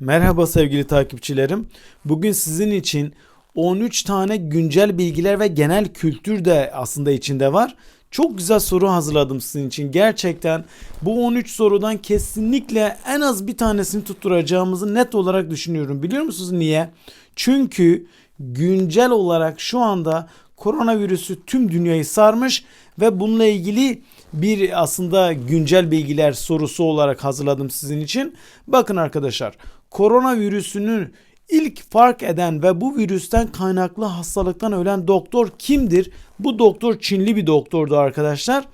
Merhaba sevgili takipçilerim. Bugün sizin için 13 tane güncel bilgiler ve genel kültür de aslında içinde var. Çok güzel soru hazırladım sizin için. Gerçekten bu 13 sorudan kesinlikle en az bir tanesini tutturacağımızı net olarak düşünüyorum. Biliyor musunuz niye? Çünkü güncel olarak şu anda koronavirüsü tüm dünyayı sarmış ve bununla ilgili bir aslında güncel bilgiler sorusu olarak hazırladım sizin için. Bakın arkadaşlar koronavirüsünün ilk fark eden ve bu virüsten kaynaklı hastalıktan ölen doktor kimdir? Bu doktor Çinli bir doktordu arkadaşlar.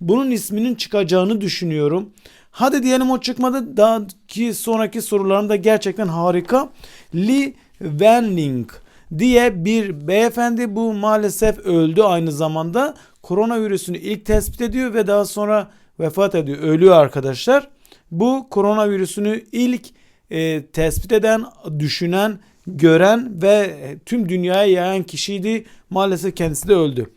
Bunun isminin çıkacağını düşünüyorum. Hadi diyelim o çıkmadı. Daha ki sonraki sorularım gerçekten harika. Li Wenling diye bir beyefendi bu maalesef öldü aynı zamanda. Koronavirüsünü ilk tespit ediyor ve daha sonra vefat ediyor. Ölüyor arkadaşlar. Bu koronavirüsünü ilk e, tespit eden, düşünen, gören ve tüm dünyaya yayan kişiydi. Maalesef kendisi de öldü.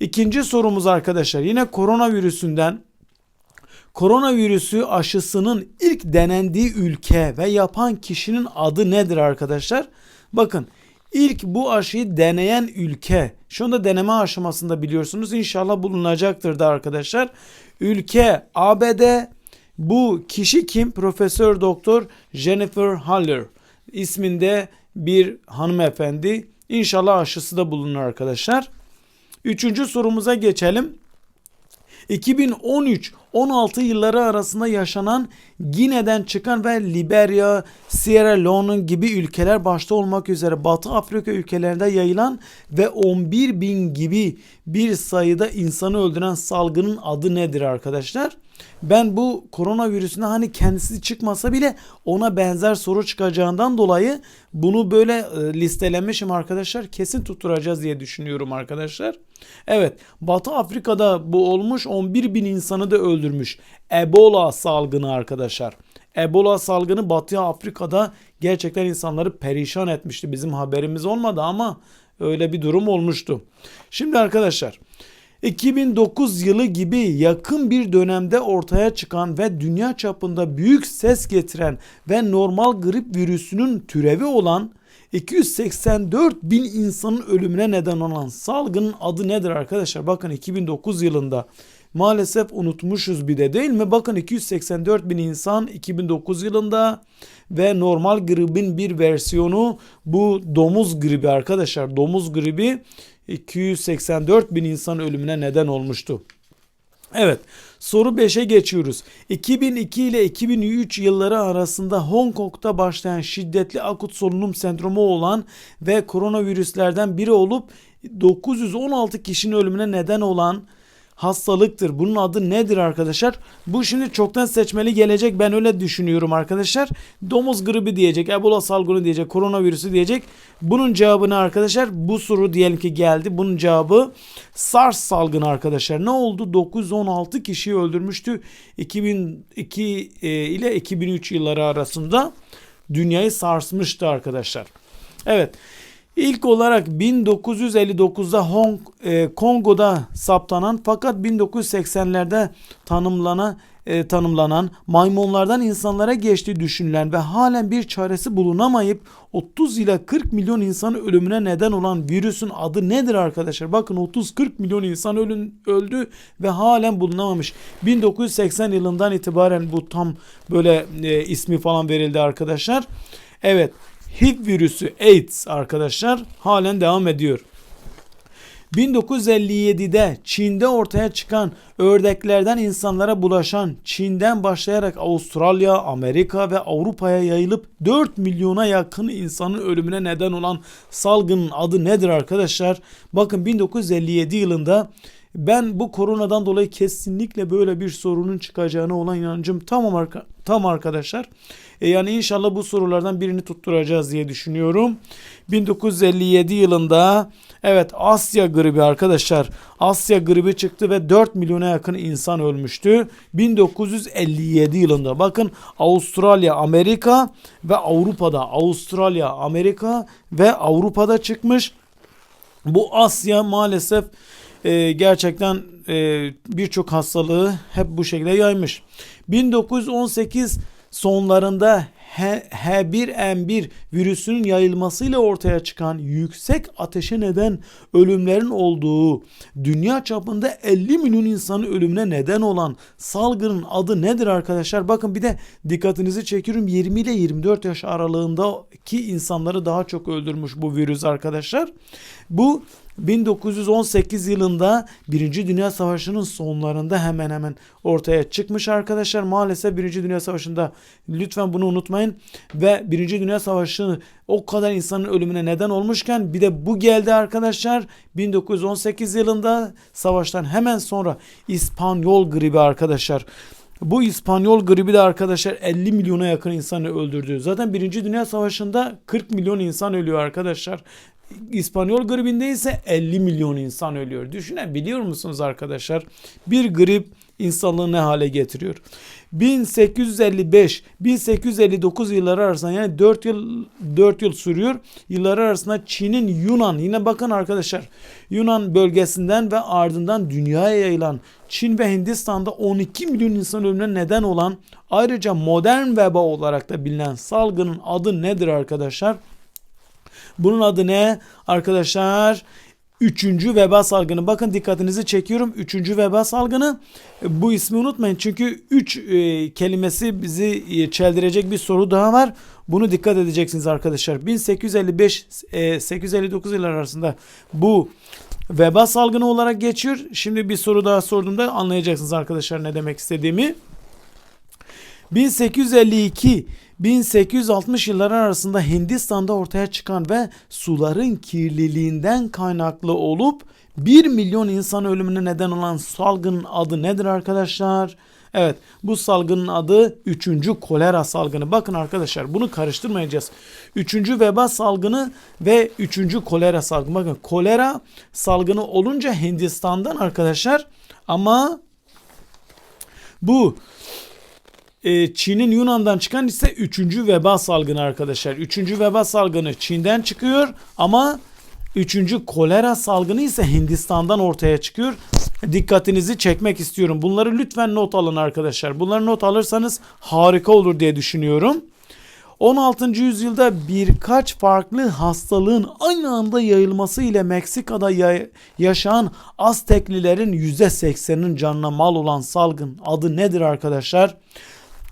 İkinci sorumuz arkadaşlar yine koronavirüsünden koronavirüsü aşısının ilk denendiği ülke ve yapan kişinin adı nedir arkadaşlar? Bakın ilk bu aşıyı deneyen ülke şu anda deneme aşamasında biliyorsunuz inşallah bulunacaktır da arkadaşlar. Ülke ABD bu kişi kim? Profesör Doktor Jennifer Haller isminde bir hanımefendi. İnşallah aşısı da bulunur arkadaşlar. Üçüncü sorumuza geçelim. 2013-16 yılları arasında yaşanan Gine'den çıkan ve Liberya, Sierra Leone gibi ülkeler başta olmak üzere Batı Afrika ülkelerinde yayılan ve 11 bin gibi bir sayıda insanı öldüren salgının adı nedir arkadaşlar? Ben bu koronavirüsüne hani kendisi çıkmasa bile ona benzer soru çıkacağından dolayı bunu böyle e, listelemişim arkadaşlar. Kesin tutturacağız diye düşünüyorum arkadaşlar. Evet Batı Afrika'da bu olmuş 11 bin insanı da öldürmüş. Ebola salgını arkadaşlar. Ebola salgını Batı Afrika'da gerçekten insanları perişan etmişti. Bizim haberimiz olmadı ama öyle bir durum olmuştu. Şimdi arkadaşlar 2009 yılı gibi yakın bir dönemde ortaya çıkan ve dünya çapında büyük ses getiren ve normal grip virüsünün türevi olan 284 bin insanın ölümüne neden olan salgının adı nedir arkadaşlar? Bakın 2009 yılında maalesef unutmuşuz bir de değil mi? Bakın 284 bin insan 2009 yılında ve normal gripin bir versiyonu bu domuz gribi arkadaşlar. Domuz gribi 284 bin insan ölümüne neden olmuştu. Evet soru 5'e geçiyoruz. 2002 ile 2003 yılları arasında Hong Kong'da başlayan şiddetli akut solunum sendromu olan ve koronavirüslerden biri olup 916 kişinin ölümüne neden olan hastalıktır. Bunun adı nedir arkadaşlar? Bu şimdi çoktan seçmeli gelecek. Ben öyle düşünüyorum arkadaşlar. Domuz gribi diyecek, Ebola salgını diyecek, koronavirüsü diyecek. Bunun cevabını arkadaşlar bu soru diyelim ki geldi. Bunun cevabı SARS salgını arkadaşlar. Ne oldu? 916 kişiyi öldürmüştü. 2002 e, ile 2003 yılları arasında dünyayı sarsmıştı arkadaşlar. Evet. İlk olarak 1959'da Hong e, Kongo'da saptanan fakat 1980'lerde tanımlanan e, tanımlanan maymunlardan insanlara geçtiği düşünülen ve halen bir çaresi bulunamayıp 30 ila 40 milyon insan ölümüne neden olan virüsün adı nedir arkadaşlar? Bakın 30-40 milyon insan ölün, öldü ve halen bulunamamış. 1980 yılından itibaren bu tam böyle e, ismi falan verildi arkadaşlar. Evet HIV virüsü AIDS arkadaşlar halen devam ediyor. 1957'de Çin'de ortaya çıkan ördeklerden insanlara bulaşan Çin'den başlayarak Avustralya, Amerika ve Avrupa'ya yayılıp 4 milyona yakın insanın ölümüne neden olan salgının adı nedir arkadaşlar? Bakın 1957 yılında ben bu koronadan dolayı kesinlikle böyle bir sorunun çıkacağına olan inancım tamam, tam arkadaşlar. E yani inşallah bu sorulardan birini tutturacağız diye düşünüyorum. 1957 yılında evet Asya gribi arkadaşlar. Asya gribi çıktı ve 4 milyona yakın insan ölmüştü. 1957 yılında bakın Avustralya, Amerika ve Avrupa'da Avustralya, Amerika ve Avrupa'da çıkmış. Bu Asya maalesef e, gerçekten e, birçok hastalığı hep bu şekilde yaymış. 1918 sonlarında H- H1N1 virüsünün yayılmasıyla ortaya çıkan yüksek ateşe neden ölümlerin olduğu dünya çapında 50 milyon insanın ölümüne neden olan salgının adı nedir arkadaşlar? Bakın bir de dikkatinizi çekiyorum 20 ile 24 yaş aralığındaki insanları daha çok öldürmüş bu virüs arkadaşlar. Bu 1918 yılında Birinci Dünya Savaşı'nın sonlarında hemen hemen ortaya çıkmış arkadaşlar. Maalesef Birinci Dünya Savaşı'nda lütfen bunu unutmayın. Ve Birinci Dünya Savaşı o kadar insanın ölümüne neden olmuşken bir de bu geldi arkadaşlar. 1918 yılında savaştan hemen sonra İspanyol gribi arkadaşlar. Bu İspanyol gribi de arkadaşlar 50 milyona yakın insanı öldürdü. Zaten Birinci Dünya Savaşı'nda 40 milyon insan ölüyor arkadaşlar. İspanyol gribinde ise 50 milyon insan ölüyor. Düşünebiliyor musunuz arkadaşlar? Bir grip insanlığı ne hale getiriyor? 1855-1859 yılları arasında yani 4 yıl 4 yıl sürüyor. Yılları arasında Çin'in Yunan yine bakın arkadaşlar Yunan bölgesinden ve ardından dünyaya yayılan Çin ve Hindistan'da 12 milyon insan ölümüne neden olan ayrıca modern veba olarak da bilinen salgının adı nedir arkadaşlar? Bunun adı ne? Arkadaşlar Üçüncü veba salgını. Bakın dikkatinizi çekiyorum. Üçüncü veba salgını. Bu ismi unutmayın. Çünkü üç e, kelimesi bizi e, çeldirecek bir soru daha var. Bunu dikkat edeceksiniz arkadaşlar. 1855-859 yıllar arasında bu veba salgını olarak geçiyor. Şimdi bir soru daha sorduğumda anlayacaksınız arkadaşlar ne demek istediğimi. 1852 1860 yılları arasında Hindistan'da ortaya çıkan ve suların kirliliğinden kaynaklı olup 1 milyon insan ölümüne neden olan salgının adı nedir arkadaşlar? Evet bu salgının adı 3. kolera salgını. Bakın arkadaşlar bunu karıştırmayacağız. 3. veba salgını ve 3. kolera salgını. Bakın kolera salgını olunca Hindistan'dan arkadaşlar ama bu e, Çin'in Yunan'dan çıkan ise 3. veba salgını arkadaşlar. 3. veba salgını Çin'den çıkıyor ama 3. kolera salgını ise Hindistan'dan ortaya çıkıyor. Dikkatinizi çekmek istiyorum. Bunları lütfen not alın arkadaşlar. Bunları not alırsanız harika olur diye düşünüyorum. 16. yüzyılda birkaç farklı hastalığın aynı anda yayılması ile Meksika'da ya- yaşayan Azteklilerin %80'inin canına mal olan salgın adı nedir arkadaşlar?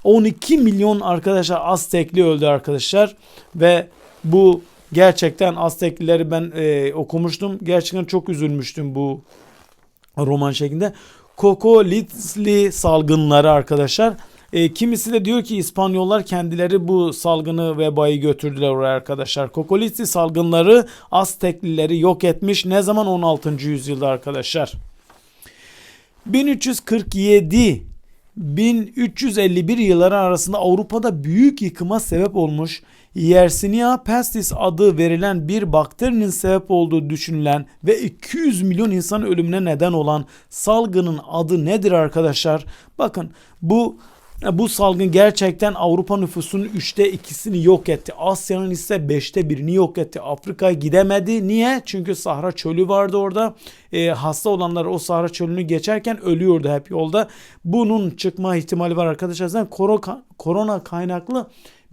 12 milyon arkadaşlar Aztekli öldü arkadaşlar ve bu gerçekten Azteklileri ben e, okumuştum. Gerçekten çok üzülmüştüm bu roman şeklinde. Kokolitli salgınları arkadaşlar. E, kimisi de diyor ki İspanyollar kendileri bu salgını vebayı götürdüler oraya arkadaşlar. Kokolitli salgınları Azteklileri yok etmiş. Ne zaman 16. yüzyılda arkadaşlar. 1347 1351 yılları arasında Avrupa'da büyük yıkıma sebep olmuş Yersinia pestis adı verilen bir bakterinin sebep olduğu düşünülen ve 200 milyon insan ölümüne neden olan salgının adı nedir arkadaşlar? Bakın bu bu salgın gerçekten Avrupa nüfusunun üçte ikisini yok etti. Asya'nın ise beşte birini yok etti. Afrika'ya gidemedi. Niye? Çünkü Sahra çölü vardı orada. E, hasta olanlar o Sahra çölünü geçerken ölüyordu hep yolda. Bunun çıkma ihtimali var arkadaşlar. Zaten koro- korona kaynaklı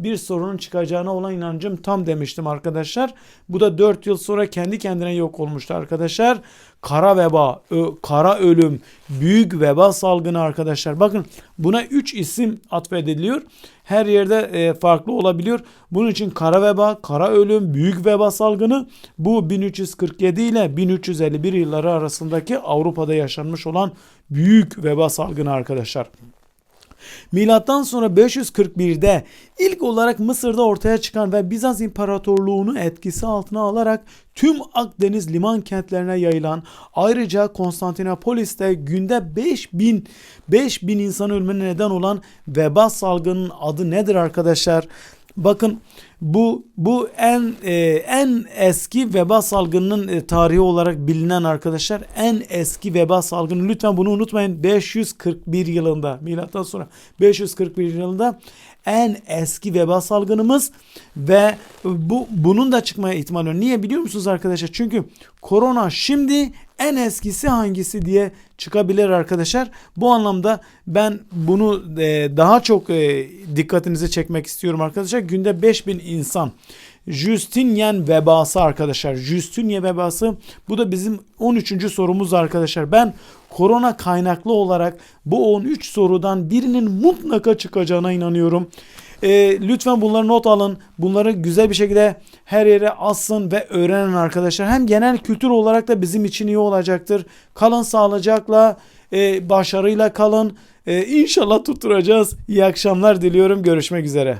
bir sorunun çıkacağına olan inancım tam demiştim arkadaşlar. Bu da 4 yıl sonra kendi kendine yok olmuştu arkadaşlar. Kara veba, ö- kara ölüm, büyük veba salgını arkadaşlar. Bakın buna 3 isim atfediliyor. Her yerde e, farklı olabiliyor. Bunun için kara veba, kara ölüm, büyük veba salgını bu 1347 ile 1351 yılları arasındaki Avrupa'da yaşanmış olan büyük veba salgını arkadaşlar. Milattan sonra 541'de ilk olarak Mısır'da ortaya çıkan ve Bizans İmparatorluğu'nu etkisi altına alarak tüm Akdeniz liman kentlerine yayılan ayrıca Konstantinopolis'te günde 5000 5000 insan ölümüne neden olan veba salgının adı nedir arkadaşlar? Bakın bu bu en e, en eski veba salgınının e, tarihi olarak bilinen arkadaşlar en eski veba salgını lütfen bunu unutmayın 541 yılında milattan sonra 541 yılında en eski veba salgınımız ve bu bunun da çıkmaya ihtimali var. Niye biliyor musunuz arkadaşlar? Çünkü korona şimdi en eskisi hangisi diye çıkabilir arkadaşlar. Bu anlamda ben bunu e, daha çok e, dikkatinizi çekmek istiyorum arkadaşlar. Günde 5000 insan Justinian vebası arkadaşlar. Justinian vebası bu da bizim 13. sorumuz arkadaşlar. Ben korona kaynaklı olarak bu 13 sorudan birinin mutlaka çıkacağına inanıyorum. Ee, lütfen bunları not alın. Bunları güzel bir şekilde her yere asın ve öğrenin arkadaşlar. Hem genel kültür olarak da bizim için iyi olacaktır. Kalın sağlıcakla, e, başarıyla kalın. E, inşallah tutturacağız. İyi akşamlar diliyorum. Görüşmek üzere.